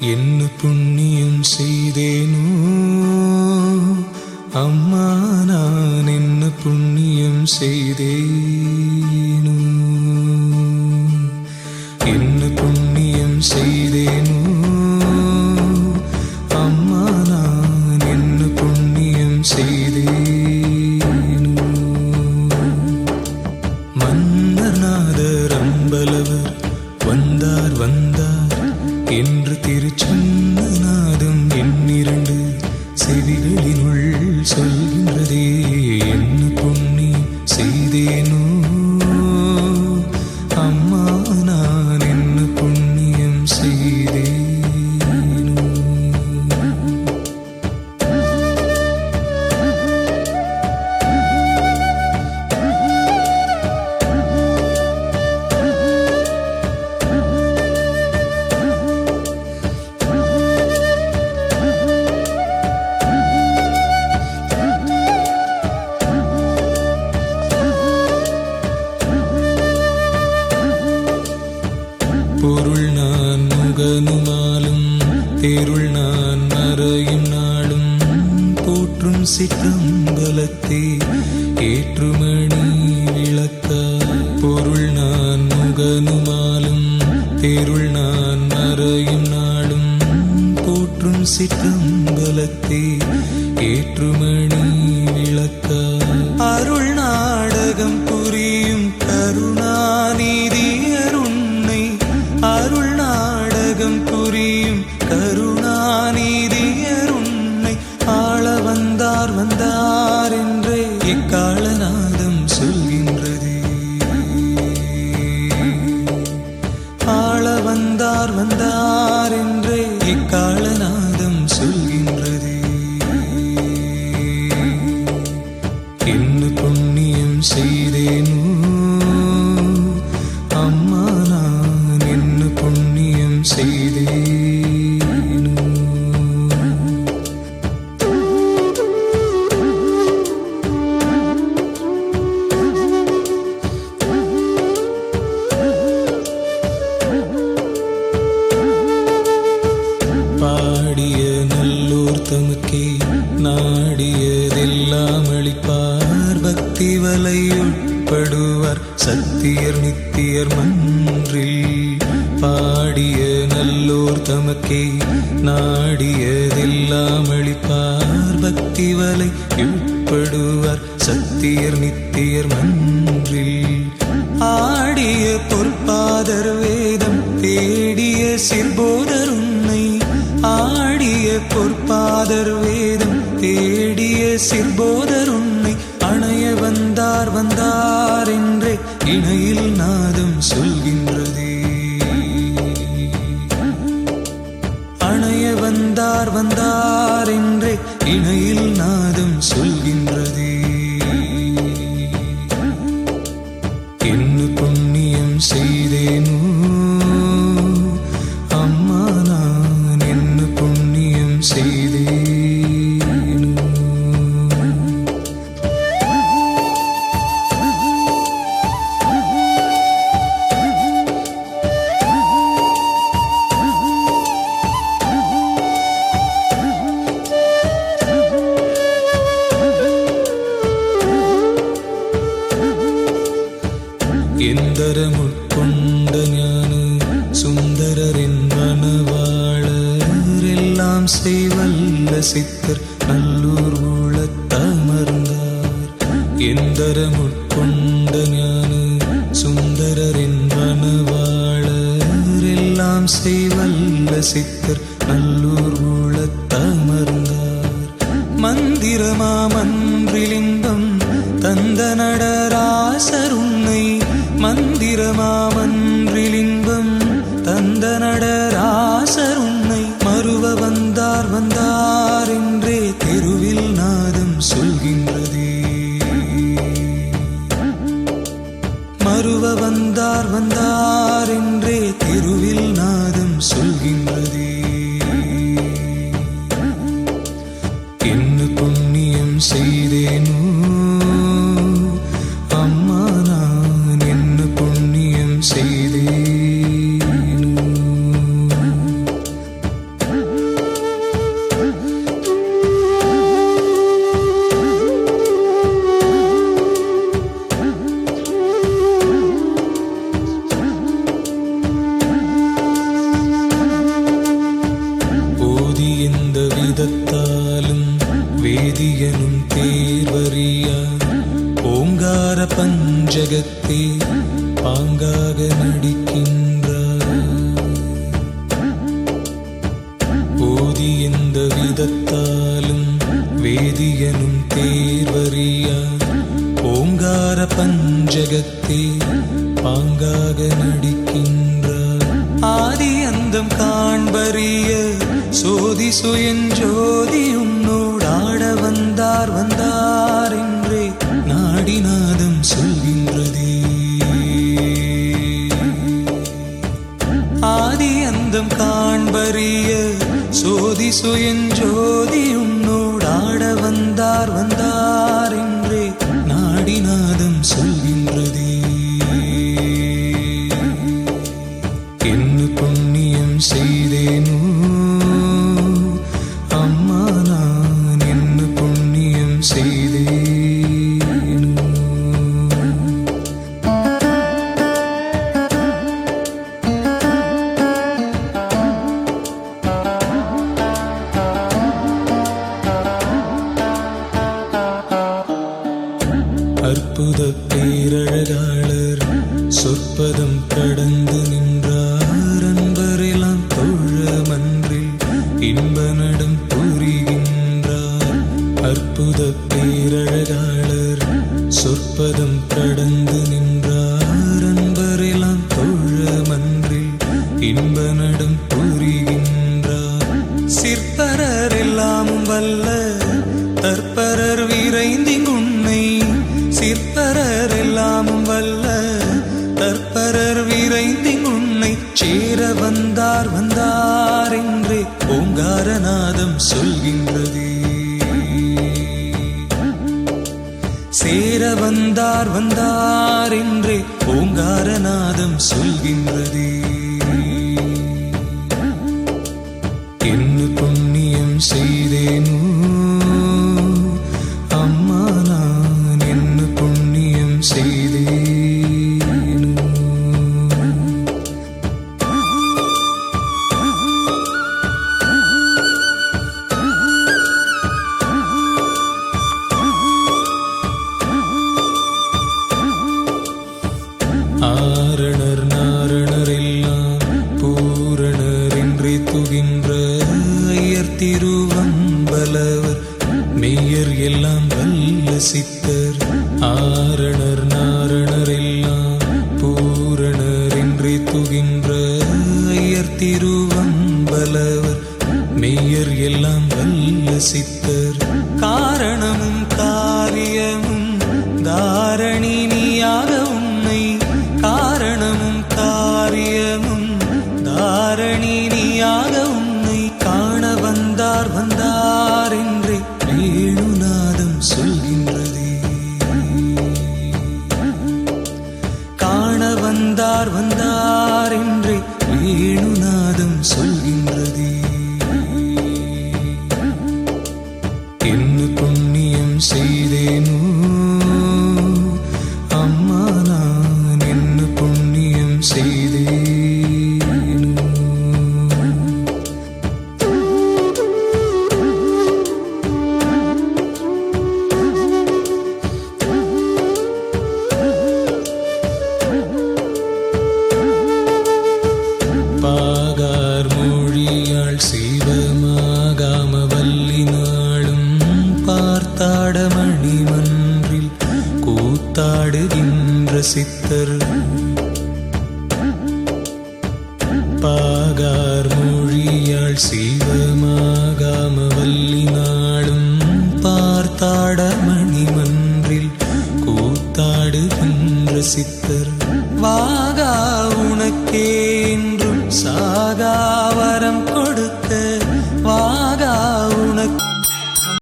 என்ன புண்ணியம் செய்தேனோ? அம்மா நான் என்ன புண்ணியம் செய்தேனோ? என்ன புண்ணியம் செய்த தேருள் நான் மறையும் நாளும் போற்றும் சிற்றம்பலத்தே. ஏற்றுமணி விளக்க பொருள் நான் முகனுமாலும் தேருள் நான் மறையும் நாளும் போற்றும் சிற்றம்பலத்தே. ஏற்றுமணி விளக்க அருள் நாடகம் போ நித்தியர் பாடிய நல்லோர் தமக்கே நாடியதெல்லாம் அளிப்பார் பக்தி வலை உட்படுவார் சத்தியர் நித்தியர் மன்றில். ஆடிய பொற்பாதர் வேதம் தேடிய சிற்போதர் உன்னை. ஆடிய பொற்பாதர் வேதம் தேடிய சிற்போதர் உன்னை. அணைய வந்தார் வந்தார் என்றே இணையில் நாதம் சொல்கின்றதே. அணைய வந்தார் வந்தார் என்றே இணையில் நாதம் சொல் எந்தரமுட்கொண்ட ஞான சுந்தரரின் மனவாளர் எல்லாம் செய்வல்ல சித்தர் நல்லூர் உளத்தமர்ந்தார் எந்தரமுட்கொண்ட ஞானு சுந்தரரின் மனவாளர் எல்லாம் செய்வல்ல சித்தர் நல்லூர் உளத்தமர்ந்தார் மந்திரமா மன்றிலிங்கம் தந்த நடராசர் உன்னை தந்த நட. வேதத்தாலும் வேதியனும் தேர்வறியா ஓங்கார பஞ்சகத்தே பாங்காக நடிக்கின்றார் ஆதி அந்தம் காண்பறிய சோதி சுயஞ்சோதி உன்னோடாட வந்தார் வந்தார் என்றே நாடிநாதம் சொல்கின்றதே. ஆதி அந்தம் காண்பறிய சோதி சுயஞ்சோதி உன்னோடாட வந்தார் வந்தார் என்றே நாடிநாதம் சொல்கின்றதே சிற்பரர் எல்லாமும் வல்ல தற்பரர் விரைந்திங்குன்னை சிற்பரர் எல்லாமும் வல்ல தற்பரர் விரைந்திங்குன்னை சேர வந்தார் வந்தார் என்றே ஓங்காரநாதம் சொல்கின்றது. சேர வந்தார் வந்தார் என்றே ஓங்காரநாதம் சொல்கின்றதே. புண்ணியம் மெய்யர் எல்லாம் வல்ல சித்தர். காரணமும் காரியமும் தாரண சீவமாகாம வல்லி நாடும் பார்த்தாட மணிமன்றில் கூத்தாடுகின்ற சித்தர்